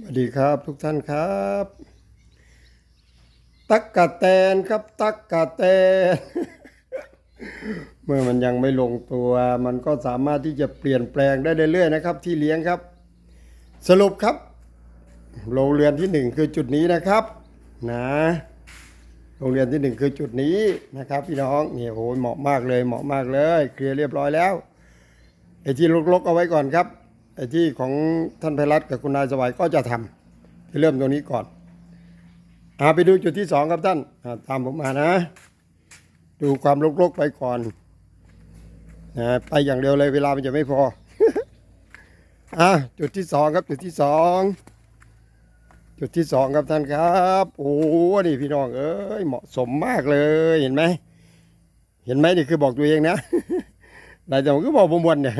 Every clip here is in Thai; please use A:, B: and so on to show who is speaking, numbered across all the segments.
A: สวัสดีครับทุกท่านครับ ตักกะแตนครับ ตักกะแตน เมื่อมันยังไม่ลงตัว มันก็สามารถที่จะเปลี่ยนแปลงได้เรื่อยๆนะครับ ที่เลี้ยงครับ สรุปครับโรงเรือนที่หนึ่งคือจุดนี้นะครับ นะโรงเรียนที่หนึ่งคือจุดนี้นะครับ พี่น้องเนี่ยโอ้ยเหมาะมากเลยเหมาะมากเลย เคลียร์เรียบร้อยแล้วไอ้ที่ลกๆเอาไว้ก่อนครับ ไอ้ที่ของท่านไพรัตกับคุณนายสวัยก็จะทำที่เริ่มตรงนี้ก่อนอาไปดูจุดที่สองครับท่านาตามผมมานะ ดูความลกๆไปก่อนนะไปอย่างเดียวเลยเวลามันจะไม่พออะจุดที่สองครับจุดที่สองจุดที่สองครับท่านครับ โอ้นี่พี่น้องเอ้ยเหมาะสมมากเลยเห็นไหมเห็นไหมนี่คือบอกตัวเองนะนายจังก็บอกผมวันเนี่ย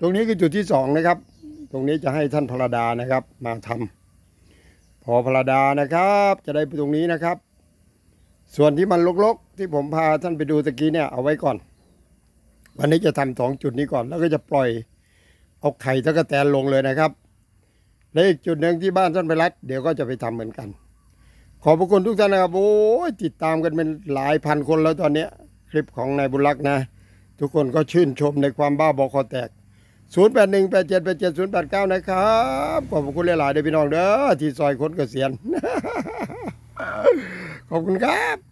A: ตรงนี้คือจุดที่สองนะครับ ตรงนี้จะให้ท่านพระดานะครับ มาทำพอพระดานะครับ จะได้ตรงนี้นะครับ ส่วนที่มันลกๆ ที่ผมพาท่านไปดูตะกี้เนี่ยเอาไว้ก่อน วันนี้จะทำสองจุดนี้ก่อน แล้วก็จะปล่อยเอาไข่ตะกแตนลงเลยนะครับและอีกจุดหนึ่งที่บ้านท่านไปรัดเดี๋ยวก็จะไปทำเหมือนกัน ขอบพระคุณทุกท่านนะครับโอ้ยติดตามกันเป็นหลายพันคนแล้วตอนเนี้คลิปของนายบุญรักษ์นะ ทุกคนก็ชื่นชมในความบ้าบอคอแตก 0 8 1 8 7 8 7 0 8 9 นะครับ ขอบคุณหลายๆเด้อพี่น้องเด้อที่ซอยคนเกษียณขอบคุณครับ